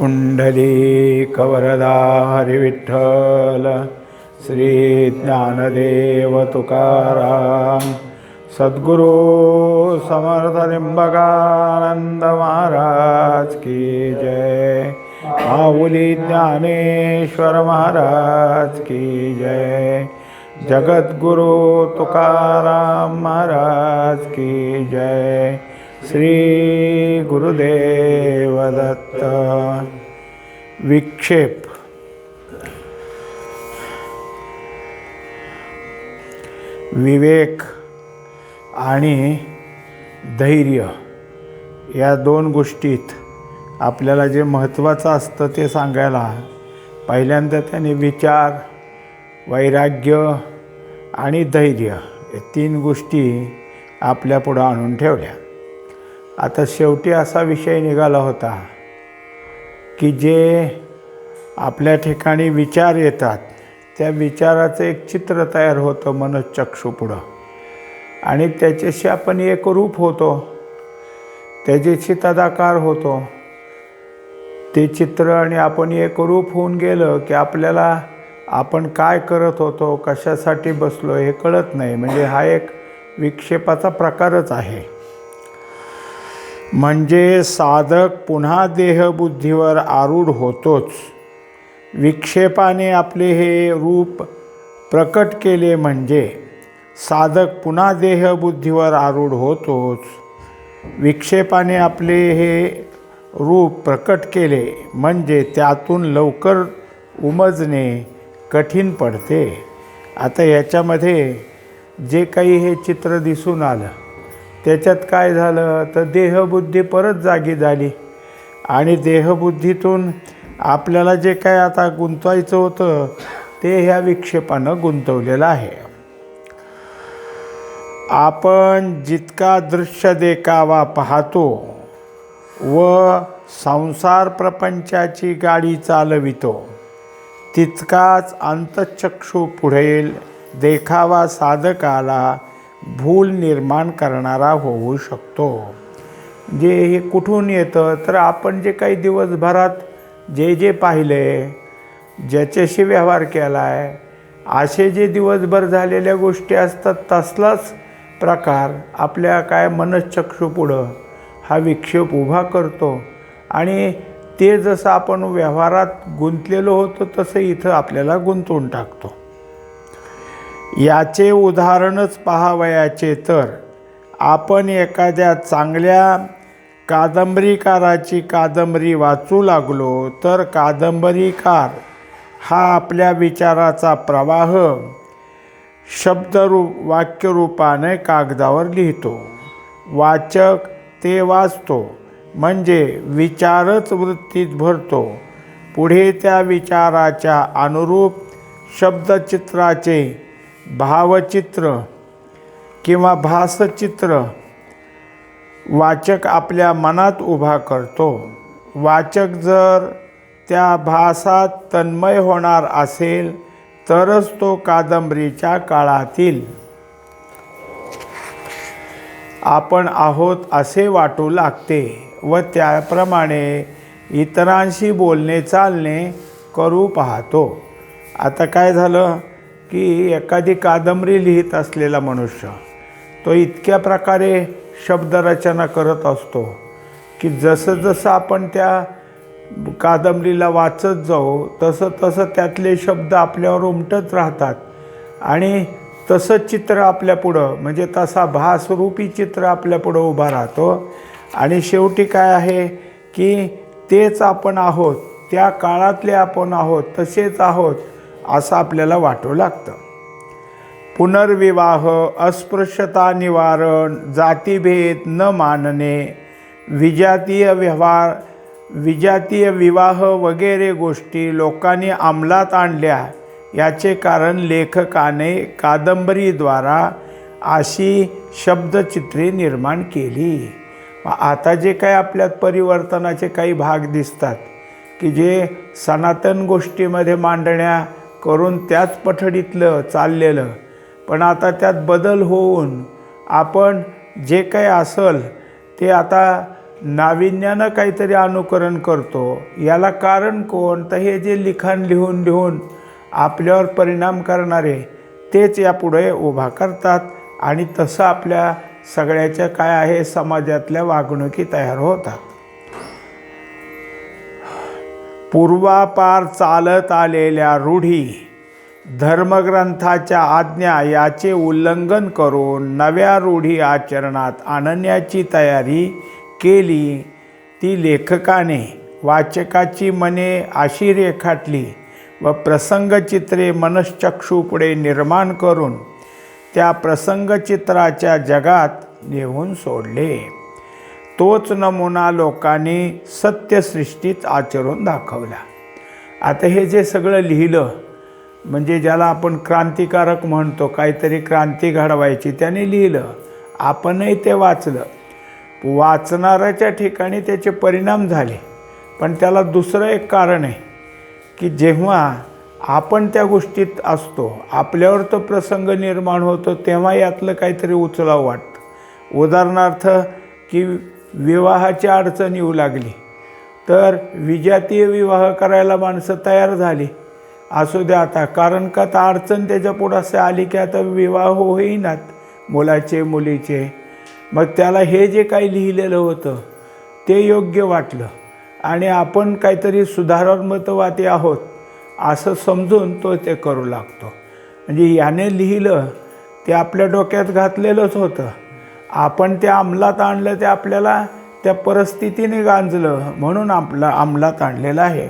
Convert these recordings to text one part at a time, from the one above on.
पुंडलीकवरदारि विठ्ठल श्री ज्ञानदेव तुकाराम सद्गुरु समर्थ महाराज की जय। माऊली ज्ञानेश्वर महाराज की जय। जगद्गुरु तुकाराम महाराज की जय। श्री गुरुदेवदत्त। विक्षेप। विवेक आणि धैर्य या दोन गोष्टीत आपल्याला जे महत्त्वाचं असतं ते सांगायला पहिल्यांदा त्याने विचार वैराग्य आणि धैर्य या तीन गोष्टी आपल्यापुढं आणून ठेवल्या. आता शेवटी असा विषय निघाला होता की जे आपल्या ठिकाणी विचार येतात त्या विचाराचं एक चित्र तयार होतं मनचक्षुपुढं आणि त्याच्याशी आपण एक रूप होतो त्याच्याशी तदाकार होतो. ते चित्र आणि आपण एक रूप होऊन गेलं की आपल्याला आपण काय करत होतो कशासाठी बसलो हे कळत नाही. म्हणजे हा एक विक्षेपाचा प्रकारच आहे. म्हणजे साधक पुन्हा देहबुद्धीवर आरूढ होतोच. विक्षेपाने आपले हे रूप प्रकट केले म्हणजे साधक पुन्हा देहबुद्धीवर आरूढ होतोच. विक्षेपाने आपले हे रूप प्रकट केले म्हणजे त्यातून लवकर उमजणे कठीण पडते. आता याच्यामध्ये जे काही हे चित्र दिसून आलं त्याच्यात काय झालं? तर देहबुद्धी परत जागी झाली. आणि देहबुद्धीतून आपल्याला जे काय आता गुंतवायचं होतं ते ह्या विक्षेपानं गुंतवलेलं आहे. आपण जितका दृश्य देखावा पाहतो व संसार प्रपंचाची गाडी चालवितो तितकाच अंतचक्षू पुढील देखावा साधकाला भूल निर्माण करणारा होऊ शकतो. जे हे कुठून येतं? तर आपण जे काही दिवसभरात जे जे पाहिले ज्याच्याशी व्यवहार केला आहे असे जे दिवसभर झालेल्या गोष्टी असतात तसलाच प्रकार आपल्या काय मनचक्षुपुढं हा विक्षेप उभा करतो. आणि ते जसं आपण व्यवहारात गुंतलेलो होतो तसं इथं आपल्याला गुंतवून टाकतो. याचे उदाहरणच पाहावयाचे तर. आपण एखाद्या चांगल्या कादंबरीकाराची कादंबरी वाचू लागलो तर कादंबरीकार हा आपल्या विचाराचा प्रवाह शब्दरूप वाक्यरूपाने कागदावर लिहितो. वाचक ते वाचतो म्हणजे विचारच वृत्तीत भरतो. पुढे त्या विचाराच्या अनुरूप शब्दचित्राचे भावचित्र किंवा भासचित्र वाचक आपल्या मनात उभा करतो. वाचक जर त्या भासात तन्मय होणार असेल तरच तो कादंबरीच्या काळातील. आपण आहोत असे वाटू लागते व त्याप्रमाणे इतरांशी बोलणे चालणे करू पाहतो. आता काय झालं? की एखादी कादंबरी लिहित असलेला मनुष्य तो इतक्या प्रकारे शब्दरचना करत असतो की जसं जसं आपण त्या कादंबरीला वाचत जाऊ तसं तसं त्यातले शब्द आपल्यावर उमटत राहतात. आणि तसं चित्र आपल्यापुढं म्हणजे तसा भासरूपी चित्र आपल्यापुढं उभा राहतो. आणि शेवटी काय आहे की तेच आपण आहोत त्या काळातले आपण आहोत तसेच आहोत. असं आपल्याला वाटू लागतं. पुनर्विवाह अस्पृश्यता निवारण जातीभेद न मानणे विजातीय व्यवहार विजातीय विवाह वगैरे गोष्टी लोकांनी अंमलात आणल्या याचे कारण लेखकाने कादंबरीद्वारा अशी शब्दचित्रे निर्माण केली. आता जे काही आपल्यात परिवर्तनाचे काही भाग दिसतात की जे सनातन गोष्टीमध्ये मांडण्या करून त्याच पठडीतलं चाललेलं. पण आता त्यात बदल होऊन आपण जे काही असल ते आता नाविन्यानं काहीतरी अनुकरण करतो. याला कारण कोण? तर हे जे लिखाण लिहून लिहून आपल्यावर परिणाम करणारे तेच यापुढे उभा करतात. आणि तसं आपल्या सगळ्याच्या काय आहे? समाजातल्या वागणुकी तयार होतात. पूर्वापार चालत आलेल्या रूढी धर्मग्रंथाच्या आज्ञा याचे उल्लंघन करून नव्या रूढी आचरणात आणण्याची तयारी केली. ती लेखकाने वाचकाची मने अशी रेखाटली व प्रसंगचित्रे मनश्चक्षुपुढे निर्माण करून त्या प्रसंगचित्राच्या जगात नेऊन सोडले. तोच नमुना लोकांनी सत्यसृष्टीत आचरून दाखवला. आता हे जे सगळं लिहिलं म्हणजे ज्याला आपण क्रांतिकारक म्हणतो काहीतरी क्रांती घडवायची त्याने लिहिलं. आपणही ते वाचलं. वाचणाऱ्याच्या ठिकाणी त्याचे परिणाम झाले. पण त्याला दुसरं एक कारण आहे की जेव्हा आपण त्या गोष्टीत असतो आपल्यावर तो प्रसंग निर्माण होतो तेव्हा यातलं काहीतरी उचलावं वाटतं. उदाहरणार्थ की विवाहाची अडचण येऊ लागली. तर विजातीय विवाह करायला माणसं तयार झाली. असू द्या आता कारण का आता अडचण त्याच्या पुढं असं आली की आता विवाह होईनात मुलाचे मुलीचे. मग त्याला हे जे काही लिहिलेलं होतं ते योग्य वाटलं. आणि आपण काहीतरी सुधारात्मकवादी आहोत असं समजून तो ते करू लागतो. म्हणजे याने लिहिलं ते आपल्या डोक्यात घातलेलंच होतं. आपण त्या अंमलात आणलं ते आपल्याला त्या परिस्थितीने गांजलं म्हणून आपला अंमलात आणलेलं आहे.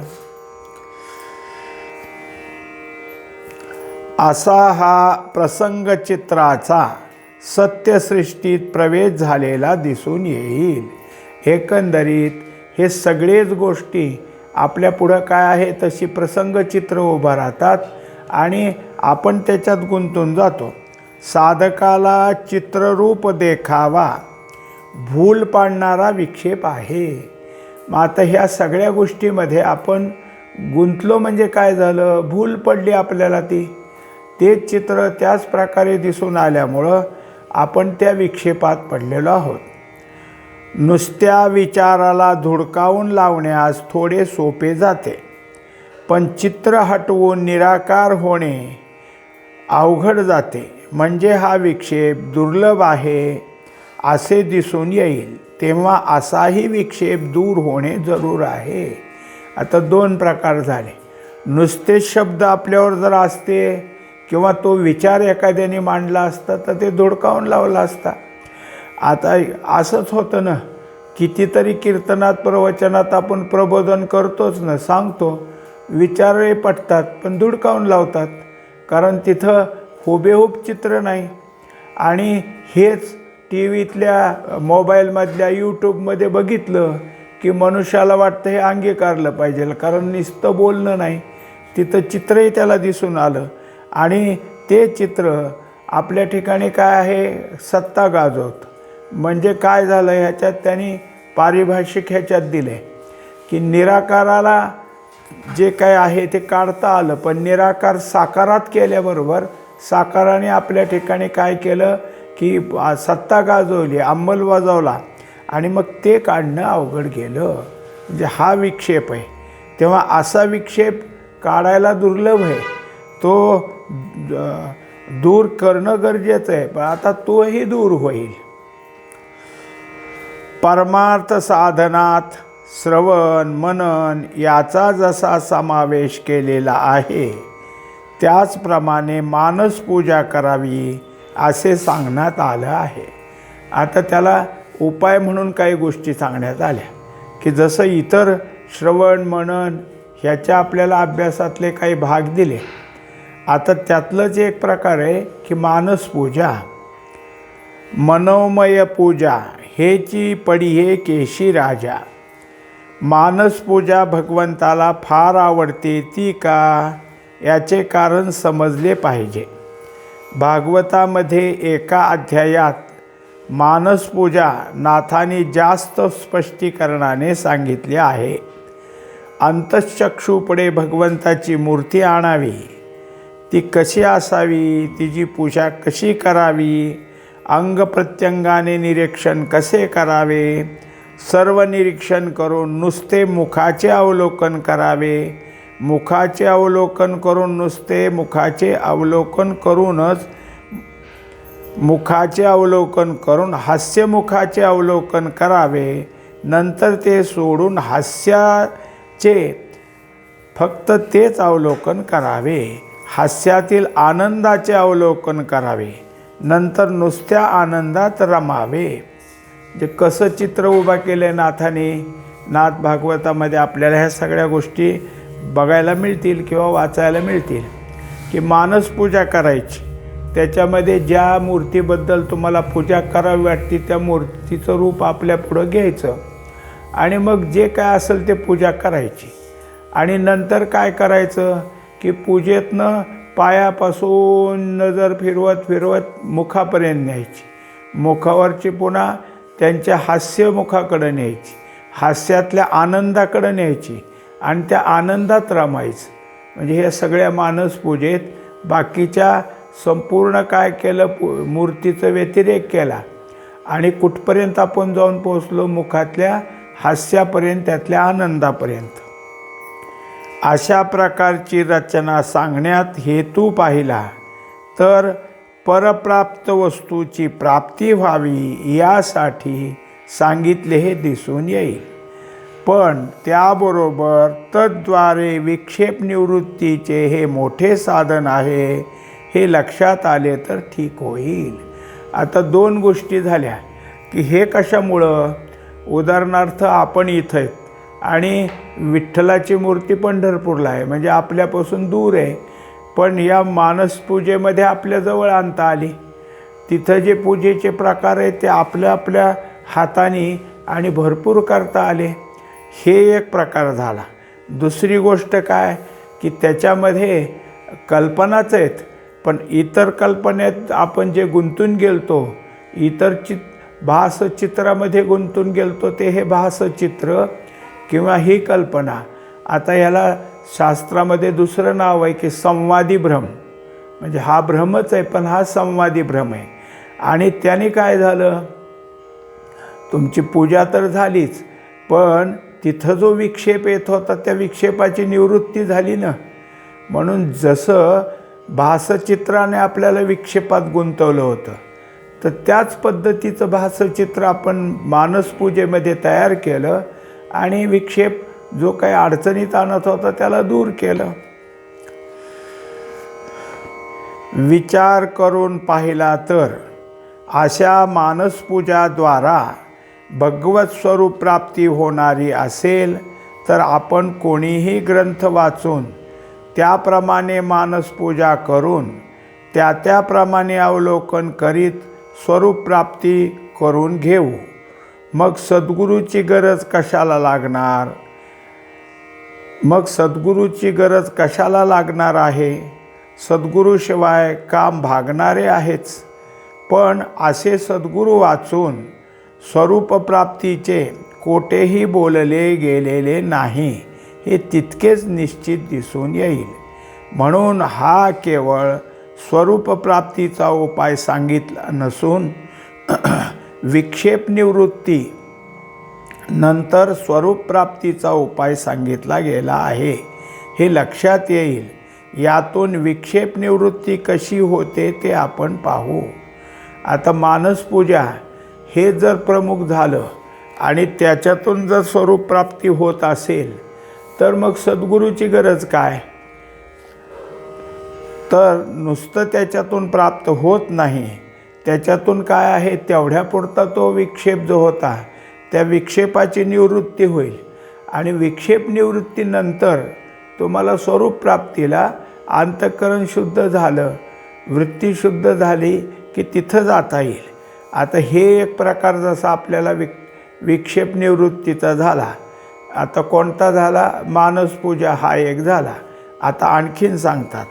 असा हा प्रसंगचित्राचा सत्यसृष्टीत प्रवेश झालेला दिसून येईल. एकंदरीत हे सगळेच गोष्टी आपल्या पुढं काय आहे तशी प्रसंगचित्र उभं राहतात आणि आपण त्याच्यात गुंतून जातो. साधकाला चित्ररूप देखावा. भूल पाडणारा विक्षेप आहे. मग आता ह्या सगळ्या गोष्टीमध्ये आपण गुंतलो म्हणजे काय झालं? भूल पडली आपल्याला ती. तेच चित्र त्याच प्रकारे दिसून आल्यामुळं आपण त्या विक्षेपात पडलेलो आहोत. नुसत्या विचाराला धुडकावून लावण्यास थोडे सोपे जाते. पण चित्र हटवून निराकार होणे अवघड जाते. म्हणजे हा विक्षेप दुर्लभ आहे असे दिसून येईल. तेव्हा असाही विक्षेप दूर होणे जरूर आहे. आता दोन प्रकार झाले. नुसतेच शब्द आपल्यावर जर असते किंवा तो विचार एखाद्याने मांडला असता तर ते धुडकावून लावला असता. आता असंच होतं ना कितीतरी कीर्तनात प्रवचनात आपण प्रबोधन करतोच ना सांगतो विचारही पटतात पण धुडकावून लावतात. कारण तिथं हुबेहूब चित्र नाही. आणि हेच टी व्हीतल्या मोबाईलमधल्या यूट्यूबमध्ये बघितलं की मनुष्याला वाटतं हे अंगीकारलं पाहिजे. कारण नुसतं बोलणं नाही. तिथं चित्रही त्याला दिसून आलं. आणि ते चित्र आपल्या ठिकाणी काय आहे? सत्ता गाजवत. म्हणजे काय झालं ह्याच्यात? त्यांनी पारिभाषिक ह्याच्यात दिले की निराकाराला जे काय आहे ते काढता आलं. पण निराकार साकारात केल्याबरोबर साकाराने आपल्या ठिकाणी काय केलं की सत्ता गाजवली अंमलबजावला आणि मग ते काढणं अवघड गेलं. म्हणजे हा विक्षेप आहे. तेव्हा असा विक्षेप काढायला दुर्लभ आहे. तो दूर करणं गरजेचं आहे. पण आता तोही दूर होईल. परमार्थ साधनात श्रवण मनन याचा जसा समावेश केलेला आहे त्याचप्रमाणे मानस पूजा करावी असे सांगण्यात आलं आहे. आता त्याला उपाय म्हणून काही गोष्टी सांगण्यात आल्या. की जसं इतर श्रवण मनन ह्याच्या आपल्याला अभ्यासातले काही भाग दिले. आता त्यातलंच एक प्रकार आहे की मानस पूजा. मनोमय पूजा हेची पडी हे केशी राजा. मानस पूजा भगवंताला फार आवडते ती का? याचे कारण समजले पाहिजे. भागवतामध्ये एका अध्यायात मानसपूजा नाथाने जास्त स्पष्टीकरणाने सांगितले आहे. अंतश्चक्षूपुढे भगवंताची मूर्ती आणावी. ती कशी असावी? तिची पूजा कशी करावी? अंगप्रत्यंगाने निरीक्षण कसे करावे? सर्व निरीक्षण करून नुसते मुखाचे अवलोकन करावे. मुखाचे अवलोकन करून नुसते मुखाचे अवलोकन करूनच मुखाचे अवलोकन करून हास्यमुखाचे अवलोकन करावे. नंतर ते सोडून हास्याचे फक्त तेच अवलोकन करावे. हास्यातील आनंदाचे अवलोकन करावे. नंतर नुसत्या आनंदात रमावे. जे कसं चित्र उभा केलं आहे नाथाने नाथ भागवतामध्ये आपल्याला ह्या सगळ्या गोष्टी बघायला मिळतील किंवा वाचायला मिळतील की मानस पूजा करायची. त्याच्यामध्ये ज्या मूर्तीबद्दल तुम्हाला पूजा करावी वाटते त्या मूर्तीचं रूप आपल्या पुढं घ्यायचं. आणि मग जे काय असेल ते पूजा करायची. आणि नंतर काय करायचं की पूजेतनं पायापासून नजर फिरवत फिरवत मुखापर्यंत न्यायची. मुखावरची पुन्हा त्यांच्या हास्यमुखाकडं न्यायची. हास्यातल्या आनंदाकडं न्यायची. आणि त्या आनंदात रमायचं. म्हणजे ह्या सगळ्या मानस पूजेत बाकीच्या संपूर्ण काय केलं पू मूर्तीचं व्यतिरेक केला आणि कुठपर्यंत आपण जाऊन पोचलो मुखातल्या हास्यापर्यंत त्यातल्या आनंदापर्यंत. अशा प्रकारची रचना सांगण्यात हेतू पाहिला तर परप्राप्त वस्तूची प्राप्ती व्हावी यासाठी सांगितले हे दिसून येईल. पण त्याबरोबर तद्वारे विक्षेप निवृत्तीचे हे मोठे साधन आहे हे लक्षात आले तर ठीक होईल. आता दोन गोष्टी झाल्या की हे कशामुळं? उदाहरणार्थ आपण इथं आहेत आणि विठ्ठलाची मूर्ती पंढरपूरला आहे म्हणजे आपल्यापासून दूर आहे. पण या मानसपूजेमध्ये आपल्याजवळ आणता आली. तिथं जे पूजेचे प्रकार आहेत ते आपल्या आपल्या हाताने आणि भरपूर करता आले. हे एक प्रकार झाला. दुसरी गोष्ट काय? की त्याच्यामध्ये कल्पनाच आहेत. पण इतर कल्पनेत आपण जे गुंतून गेलतो इतर चित भासचित्रामध्ये गुंतून गेलतो ते हे भासचित्र किंवा ही कल्पना. आता याला शास्त्रामध्ये दुसरं नाव आहे की संवादी भ्रम. म्हणजे हा भ्रमच आहे पण हा संवादी भ्रम आहे. आणि त्याने काय झालं? तुमची पूजा तर झालीच पण तिथं जो विक्षेप येत होता त्या विक्षेपाची निवृत्ती झाली ना. म्हणून जसं भासचित्राने आपल्याला विक्षेपात गुंतवलं होतं तर त्याच पद्धतीचं भासचित्र आपण मानसपूजेमध्ये तयार केलं आणि विक्षेप जो काही अडचणीत आणत होता त्याला दूर केलं. विचार करून पाहिला तर अशा मानसपूजाद्वारा भगवत स्वरूप प्राप्ती होणारी असेल तर आपण कोणीही ग्रंथ वाचून त्याप्रमाणे मानसपूजा करून त्या त्याप्रमाणे अवलोकन करीत स्वरूप प्राप्ती करून घेऊ. मग सद्गुरूची गरज कशाला लागणार? मग सद्गुरूची गरज कशाला लागणार आहे? सद्गुरूशिवाय काम भागणारे आहेच. पण असे सद्गुरू वाचून स्वरूपप्राप्तीचे कोठेही बोलले गेलेले नाही हे तितकेच निश्चित दिसून येईल. म्हणून हा केवळ स्वरूपप्राप्तीचा उपाय सांगितला नसून विक्षेप निवृत्ती नंतर स्वरूपप्राप्तीचा उपाय सांगितला गेला आहे हे लक्षात येईल. यातून विक्षेप निवृत्ती कशी होते ते आपण पाहू. आता मानसपूजा हे जर प्रमुख झालं आणि त्याच्यातून जर स्वरूप प्राप्ती होत असेल तर मग सद्गुरूची गरज काय? तर नुसतं त्याच्यातून प्राप्त होत नाही. त्याच्यातून काय आहे? तेवढ्यापुरता तो विक्षेप जो होता त्या विक्षेपाची निवृत्ती होईल. आणि विक्षेप निवृत्तीनंतर तुम्हाला स्वरूप प्राप्तीला अंतःकरण शुद्ध झालं वृत्ती शुद्ध झाली की तिथं जाता येईल. आता हे एक प्रकार जसा आपल्याला विक विक्षेप निवृत्तीचा झाला आता कोणता झाला? मानसपूजा हा एक झाला. आता आणखीन सांगतात.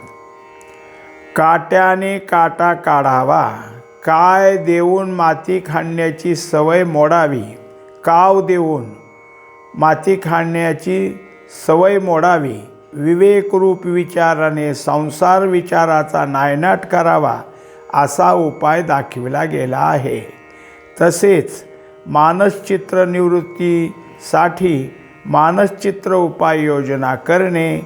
काट्याने काटा काढावा. काय देऊन माती खाण्याची सवय मोडावी? काव देऊन माती खाण्याची सवय मोडावी. विवेकरूप विचाराने संसार विचाराचा नायनाट करावा. असा उपाय दाखविला गेला आहे. तसेच मानसचित्र निवृत्तीसाठी मानसचित्र उपाययोजना करणे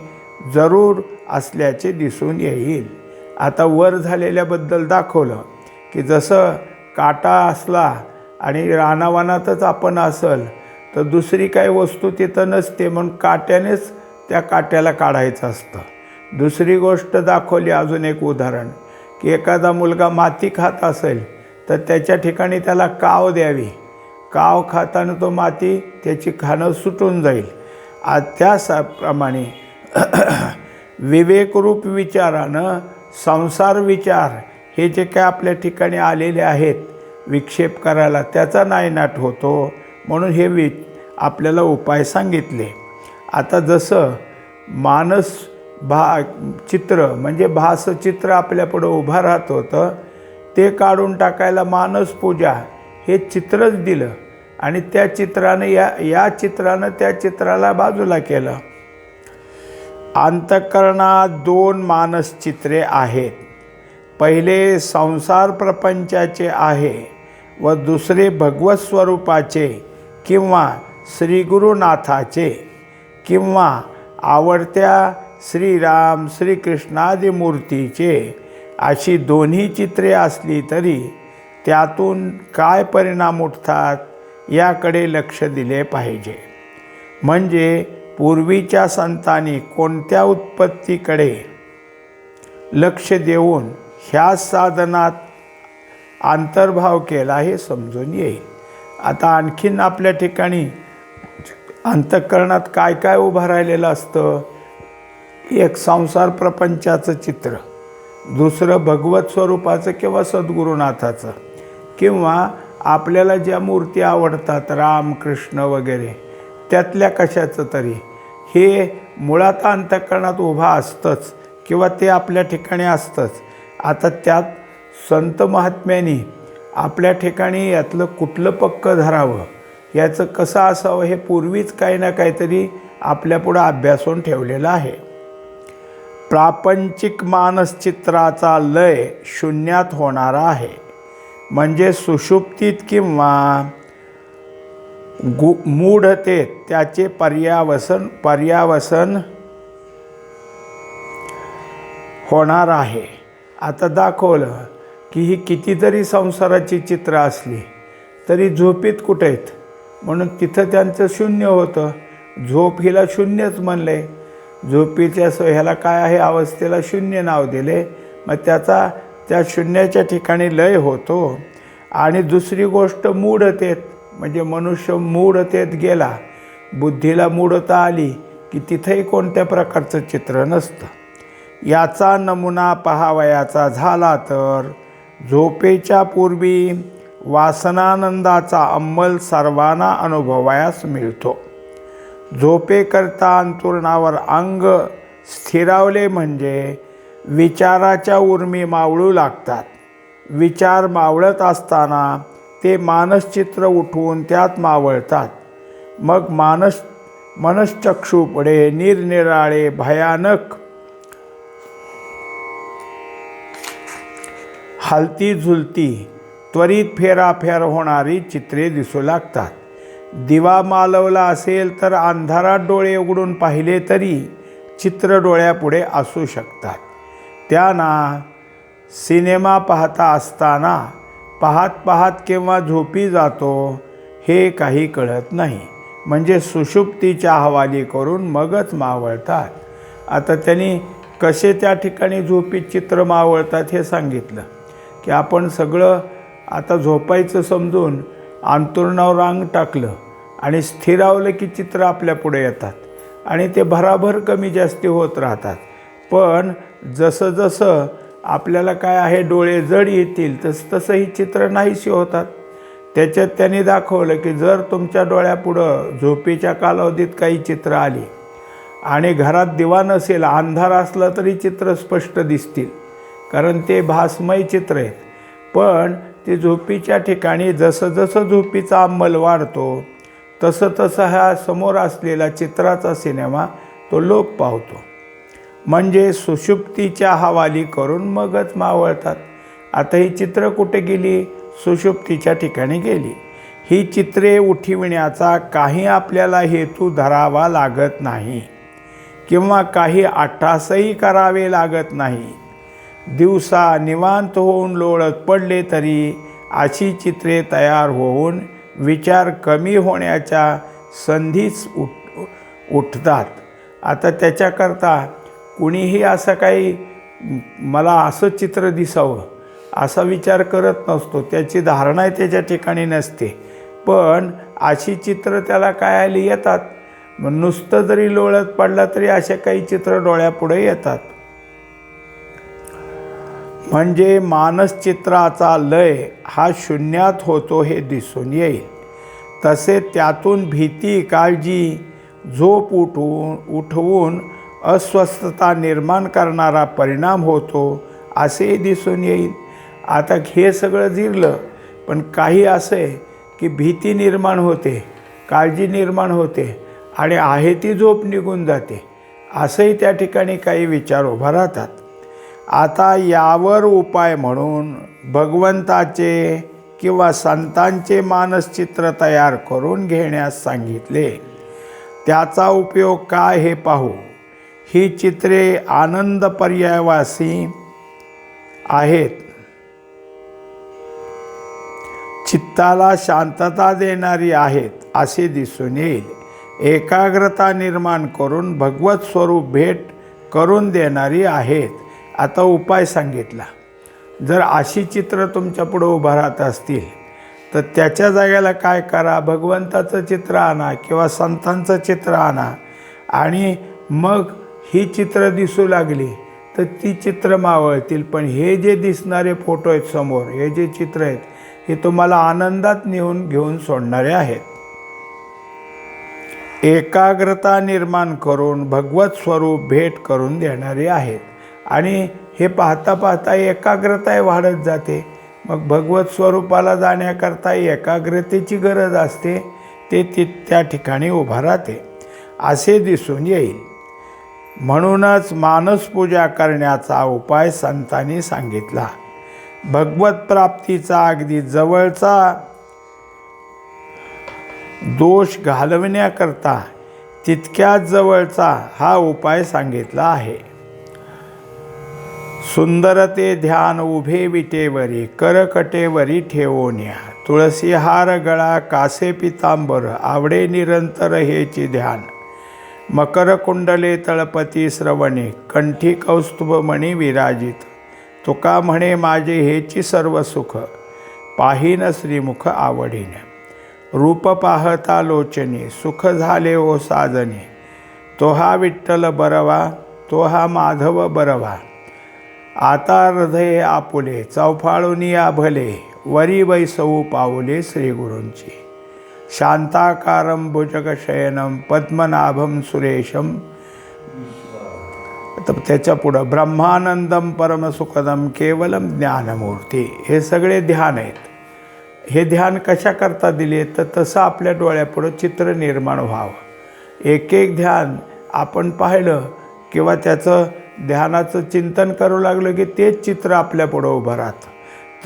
जरूर असल्याचे दिसून येईल. आता वर झालेल्याबद्दल दाखवलं की जसं काटा असला आणि रानावानातच आपण असल तर दुसरी काही वस्तू तिथं नसते म्हणून काट्यानेच त्या काट्याला काढायचं असतं. दुसरी गोष्ट दाखवली अजून एक उदाहरण. की एखादा मुलगा माती खात असेल तर त्याच्या ठिकाणी त्याला काव द्यावी. काव खाताना तो माती त्याची खाणं सुटून जाईल. आ त्याप्रमाणे विवेकरूप विचारानं संसार विचार हे जे काय आपल्या ठिकाणी आलेले आहेत विक्षेप करायला त्याचा नायनाट होतो म्हणून हे वि आपल्याला उपाय सांगितले. आता जसं मानस भा चित्र म्हणजे भासचित्र आपल्यापुढं उभं राहत होतं ते काढून टाकायला मानस पूजा हे चित्रच दिलं. आणि त्या चित्रानं या या चित्रानं त्या चित्राला बाजूला केलं. अंतकरणात दोन मानसचित्रे आहेत. पहिले संसार प्रपंचाचे आहे व दुसरे भगवत स्वरूपाचे किंवा श्री गुरुनाथाचे किंवा आवडत्या श्रीराम श्रीकृष्णादिमूर्तीचे अशी दोन्ही चित्रे असली तरी त्यातून काय परिणाम उठतात याकडे लक्ष दिले पाहिजे. म्हणजे पूर्वीच्या संतांनी कोणत्या उत्पत्तीकडे लक्ष देऊन ह्या साधनात अंतर्भाव केला हे समजून येईल. आता आणखीन आपल्या ठिकाणी अंतःकरणात काय काय उभं राहिलेलं असतं? एक संसार प्रपंचाचं चित्र. दुसरं भगवत स्वरूपाचं किंवा सद्गुरुनाथाचं. किंवा आपल्याला ज्या मूर्ती आवडतात राम कृष्ण वगैरे त्यातल्या कशाचं तरी. हे मुळात अंतकरणात उभा असतंच किंवा ते आपल्या ठिकाणी असतंच. आता त्यात संत महात्म्यांनी आपल्या ठिकाणी यातलं कुठलं पक्क धरावं? याचं कसं असावं हे पूर्वीच काही ना काहीतरी आपल्यापुढं अभ्यासून ठेवलेलं आहे. प्रापंचिक मानसचित्राचा लय शून्यात होणारा आहे. म्हणजे सुषुप्तीत किंवा गु मूढतेत त्याचे पर्यावसन पर्यावसन होणार आहे. आता दाखवलं की ही कितीतरी संसाराची चित्र असली तरी झोपीत कुठे आहेत? म्हणून तिथं त्यांचं शून्य होतं. झोप हिला शून्यच म्हणलं. आहे झोपीच्या स ह्याला काय आहे? अवस्थेला शून्य नाव दिले. मग त्याचा त्या शून्याच्या ठिकाणी लय होतो. आणि दुसरी गोष्ट मूढतेत म्हणजे मनुष्य मूढतेत गेला. बुद्धीला मूढता आली की तिथंही कोणत्या प्रकारचं चित्र नसतं. याचा नमुना पहावयाचा झाला तर झोपेच्या पूर्वी वासनानंदाचा अंमल सर्वांना अनुभवायास मिळतो. झोपेकरता अंतुरणावर अंग स्थिरावले म्हणजे विचाराच्या उर्मी मावळू लागतात. विचार मावळत असताना ते मानसचित्र उठवून त्यात मावळतात. मग मानस मनश्चक्षूपुढे निरनिराळे भयानक हलती झुलती त्वरित फेराफेर होणारी चित्रे दिसू लागतात. दिवा मालवला असेल तर अंधारात डोळे उघडून पाहिले तरी चित्र डोळ्यापुढे असू शकतात. त्यांना सिनेमा पाहता असताना पाहत पाहत केव्हा झोपी जातो हे काही कळत नाही. म्हणजे सुषुप्तीच्या हवाली करून मगच मावळतात. आता त्यांनी कसे त्या ठिकाणी झोपीत चित्र मावळतात हे सांगितलं. की आपण सगळं आता झोपायचं समजून अंतुरणावर रांग टाकलं. आणि स्थिरावलं की चित्र आपल्या पुढे येतात. आणि ते भराभर कमी जास्ती होत राहतात. पण जसं जसं आपल्याला काय आहे डोळे जड येतील तसं तसं ही चित्र नाहीशी होतात. त्याच्यात त्यांनी दाखवलं की जर तुमच्या डोळ्यापुढं झोपेच्या कालावधीत काही चित्र आली आणि घरात दिवा नसेल अंधार असला तरी चित्र स्पष्ट दिसतील. कारण ते भासमय चित्र आहेत. पण ते झोपीच्या ठिकाणी जसं जसं झोपीचा अंमल वाढतो तसं तसं हा समोर असलेला चित्राचा सिनेमा तो लोप पावतो म्हणजे सुषुप्तीच्या हवाली करून मगच मावळतात. आता ही चित्र कुठे गेली? सुषुप्तीच्या ठिकाणी गेली. ही चित्रे उठविण्याचा काही आपल्याला हेतू धरावा लागत नाही. किंवा काही आठासही करावे लागत नाही. दिवसा निवांत होऊन लोळत पडले तरी अशी चित्रे तयार होऊन विचार कमी होण्याच्या संधीच उठ उठतात. आता त्याच्याकरता कुणीही असं काही मला असं चित्र दिसावं असा विचार करत नसतो. त्याची धारणा त्याच्या ठिकाणी नसते. पण अशी चित्र त्याला काय आली येतात? मग नुसतं जरी लोळत पडला तरी असे काही चित्र डोळ्यापुढे येतात. म्हणजे मानसचित्राचा लय हा शून्यात होतो हे दिसून येईल. तसे त्यातून भीती काळजी झोप उठवून उठवून अस्वस्थता निर्माण करणारा परिणाम होतो असेही दिसून येईल. आता हे सगळं जिरलं पण काही असं आहे की भीती निर्माण होते काळजी निर्माण होते आणि आहे ती झोप निघून जाते. असंही त्या ठिकाणी काही विचार उभा राहतात. आता यावर उपाय म्हणून भगवंताचे किंवा संतांचे मानसचित्र तयार करून घेण्यास सांगितले. त्याचा उपयोग काय हे पाहू. ही चित्रे आनंद पर्यायवासी आहेत. चित्ताला शांतता देणारी आहेत असे दिसून येईल. एकाग्रता निर्माण करून भगवत स्वरूप भेट करून देणारी आहेत. आता उपाय सांगितला. जर अशी चित्र तुमच्या पुढं उभं राहत असतील तर त्याच्या जागेला काय करा? भगवंताचं चित्र आणा किंवा संतांचं चित्र आणा. आणि मग ही चित्र दिसू लागली तर ती चित्र मावळतील. पण हे जे दिसणारे फोटो आहेत समोर हे जे चित्र आहेत हे तुम्हाला आनंदात नेऊन घेऊन सोडणारे आहेत. एकाग्रता निर्माण करून भगवत स्वरूप भेट करून देणारे आहेत. आणि हे पाहता पाहता एकाग्रता वाढत जाते. मग भगवत स्वरूपाला जाण्याकरता एकाग्रतेची गरज असते. ते ती त्या ठिकाणी उभा राहते. असे दिसून येईल. म्हणूनच मानसपूजा करण्याचा उपाय संतांनी सांगितला. भगवत प्राप्तीचा अगदी जवळचा दोष घालवण्याकरता तितक्याच जवळचा हा उपाय सांगितला आहे. सुंदरते ध्यान उभे विटेवरी करकटेवरी ठेवोन्या तुळसी हार गळा कासे पितांबर आवडे निरंतर हेची ध्यान. मकर कुंडले तळपती श्रवणे कंठी कौस्तुभमणी विराजित. तुका म्हणे माझे हेची सर्व सुख पाहिन श्रीमुख आवडीने. रूप पाहता लोचने सुख झाले ओ साजने. तो हा विठ्ठल बरवा तो हा माधव बरवा. आता हृदय आपुले चौफाळून आभले भले. वरी वैसवू पावले श्रीगुरूंची शांताकारं भुजगशयनं पद्मनाभं सुरेशम तर त्याच्या पुढं ब्रह्मानंदम परमसुखदम केवलम ज्ञानमूर्ती. हे सगळे ध्यान आहेत. हे ध्यान कशाकरता दिले? तर तसं आपल्या डोळ्यापुढं चित्र निर्माण व्हावं. एक एक ध्यान आपण पाहिलं किंवा त्याचं ध्यानाचं चिंतन करू लागलं की तेच चित्र आपल्यापुढं उभं राहतं.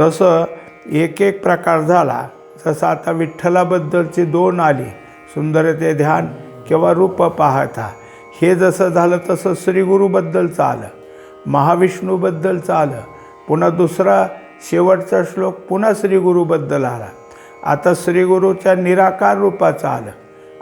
तसं एक एक प्रकार झाला जसं आता विठ्ठलाबद्दलची दोन आली सुंदरते ध्यान किंवा रूप पाहता. हे जसं झालं तसं श्रीगुरूबद्दलचं आलं महाविष्णूबद्दलचं आलं पुन्हा दुसरा शेवटचा श्लोक पुन्हा श्रीगुरूबद्दल आला. आता श्रीगुरूच्या निराकार रूपाचं आलं.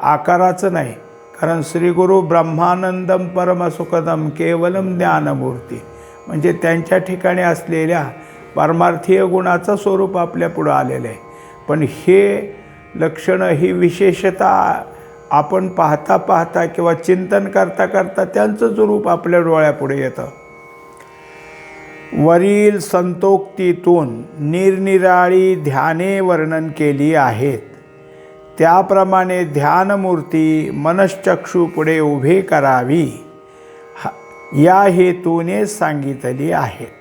आकाराचं नाही कारण श्रीगुरु ब्रह्मानंदम परमसुखदम केवलम ज्ञानमूर्ती. म्हणजे त्यांच्या ठिकाणी असलेल्या परमार्थीय गुणाचं स्वरूप आपल्या पुढं आलेलं आहे. पण हे लक्षणं ही विशेषता आपण पाहता पाहता किंवा चिंतन करता करता त्यांचंच रूप आपल्या डोळ्यापुढे येतं. वरील संतोक्तीतून निरनिराळी ध्याने वर्णन केली आहेत. त्याप्रमाणे ध्यानमूर्ती मनश्चक्षूपुढे उभे करावी. या हेतूने सांगितली आहे.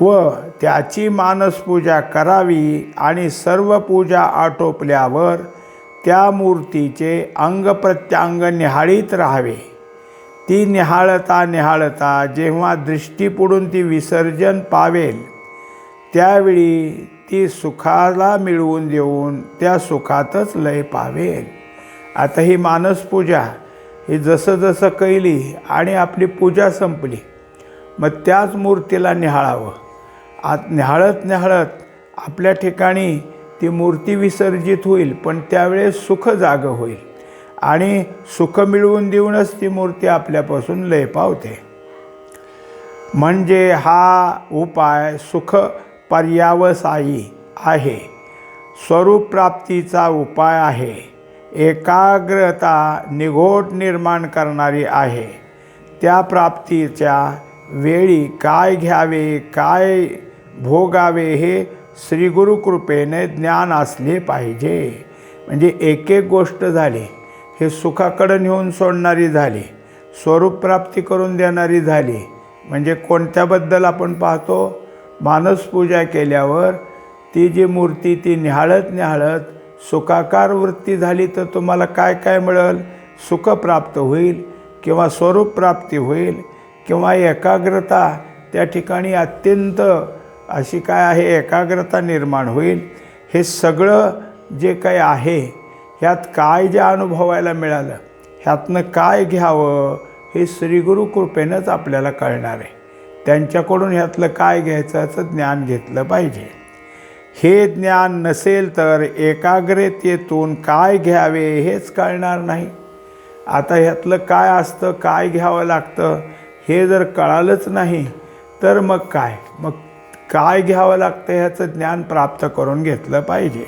व त्याची मानसपूजा करावी आणि सर्व पूजा आटोपल्यावर त्या मूर्तीचे अंग प्रत्यांग निहाळीत राहावे. ती निहाळता निहाळता जेव्हा दृष्टी पुडून ती विसर्जन पावेल त्यावेळी ती सुखाला मिळवून देऊन त्या सुखातच लय पावेल. आता ही मानसपूजा ही जसं जसं कैली आणि आपली पूजा संपली मग त्याच मूर्तीला निहाळावं. आत निहाळत निहाळत आपल्या ठिकाणी ती मूर्ती विसर्जित होईल पण त्यावेळेस सुख जागं होईल आणि सुख मिळवून देऊनच ती मूर्ती आपल्यापासून लय पावते. म्हणजे हा उपाय सुख पर्यावसायी आहे. स्वरूप प्राप्तीचा उपाय आहे. एकाग्रता निघोट निर्माण करणारी आहे. त्या प्राप्तीच्या वेळी काय घ्यावे काय भोगावे हे श्रीगुरुकृपेने ज्ञान असले पाहिजे. म्हणजे एक एक गोष्ट झाली हे सुखाकडं नेऊन सोडणारी झाली स्वरूप प्राप्ती करून देणारी झाली म्हणजे कोणत्याबद्दल आपण पाहतो? मानसपूजा केल्यावर ती जी मूर्ती ती निहाळत निहाळत सुखाकार वृत्ती झाली तर तुम्हाला काय काय मिळेल? सुख प्राप्त होईल किंवा स्वरूप प्राप्ती होईल किंवा एकाग्रता त्या ठिकाणी अत्यंत अशी काय आहे? एकाग्रता निर्माण होईल. हे सगळं जे काही आहे ह्यात काय जे अनुभवायला मिळालं ह्यातनं काय घ्यावं हे श्रीगुरु कृपेनंच आपल्याला कळणार आहे. त्यांच्याकडून ह्यातलं काय घ्यायचं याचं ज्ञान घेतलं पाहिजे. हे ज्ञान नसेल तर एकाग्रतेतून काय घ्यावे हेच कळणार नाही. आता ह्यातलं काय असतं काय घ्यावं लागतं हे जर कळालंच नाही तर मग काय? मग काय घ्यावं लागतं ह्याचं ज्ञान प्राप्त करून घेतलं पाहिजे.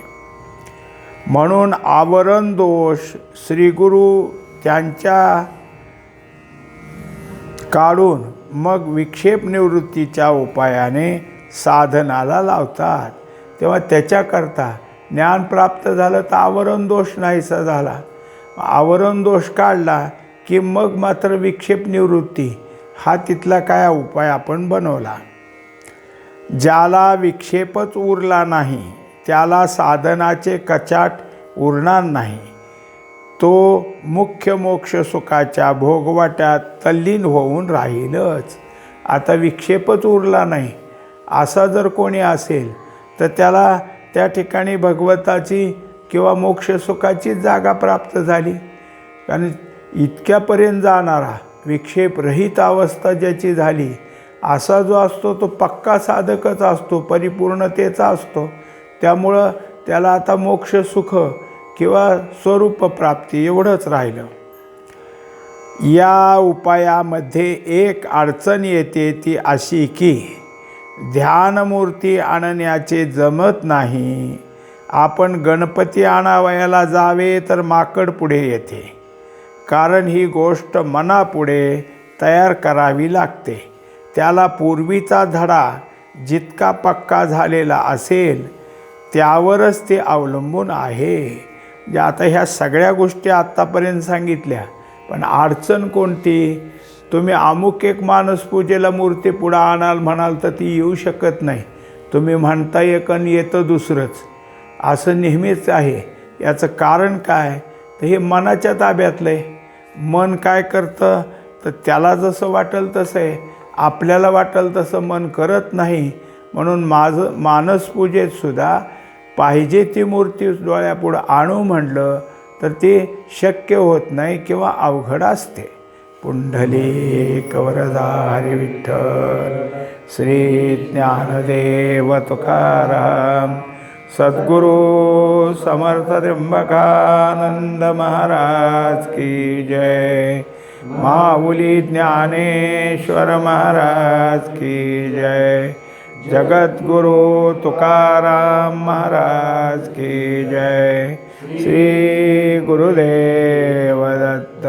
म्हणून आवरण दोष श्रीगुरु त्यांच्या काढून मग विक्षेप निवृत्तीच्या उपायाने साधनाला लावतात. तेव्हा त्याच्याकरता ज्ञान प्राप्त झालं तर आवरण दोष नाहीसा झाला. आवरण दोष काढला की मग मात्र विक्षेप निवृत्ती हा तिथला काय उपाय आपण बनवला? ज्याला विक्षेपच उरला नाही त्याला साधनाचे कचाट उरणार नाही. तो मुख्य मोक्ष सुखाच्या भोगवाट्यात तल्लीन होऊन राहीलच. आता विक्षेपच उरला नाही. असा जर कोणी असेल तर त्याला त्या ठिकाणी भगवताची किंवा मोक्षसुखाचीच जागा प्राप्त झाली. कारण इतक्यापर्यंत जाणारा विक्षेपरहित अवस्था ज्याची झाली असा जो असतो तो पक्का साधकच असतो परिपूर्णतेचा असतो. त्यामुळं त्याला आता मोक्षसुख किंवा स्वरूप प्राप्ती एवढंच राहिलं. या उपायामध्ये एक अडचण येते ती अशी की ध्यानमूर्ती आणण्याचे जमत नाही. आपण गणपती आणावयाला जावे तर माकड पुढे येते. कारण ही गोष्ट मनापुढे तयार करावी लागते. त्याला पूर्वीचा धडा जितका पक्का झालेला असेल त्यावरच ते अवलंबून आहे. म्हणजे आता ह्या सगळ्या गोष्टी आत्तापर्यंत सांगितल्या पण अडचण कोणती? तुम्ही अमुक एक मानसपूजेला मूर्ती पुढं आणाल म्हणाल तर ती येऊ शकत नाही. तुम्ही म्हणता एक आणि येतं दुसरंच. असं नेहमीच आहे. याचं कारण काय? तर हे मनाच्या ताब्यातलं आहे मन काय करतं? तर त्याला जसं वाटेल तसं आहे. आपल्याला वाटेल तसं मन करत नाही. म्हणून माझं मानसपूजेतसुद्धा पाहिजे ती मूर्ती डोळ्यापुढं आणू म्हणलं तर ते शक्य होत नाही किंवा अवघड असते. पुंडली कवरदारी विठ्ठल श्री ज्ञानदेव तुकाराम सद्गुरु समर्थ त्र्यंबकानंद महाराज की जय. माऊली ज्ञानेश्वर महाराज की जय. जगद्गुरु तुकाराम महाराज की जय। श्री गुरुदेव दत्त।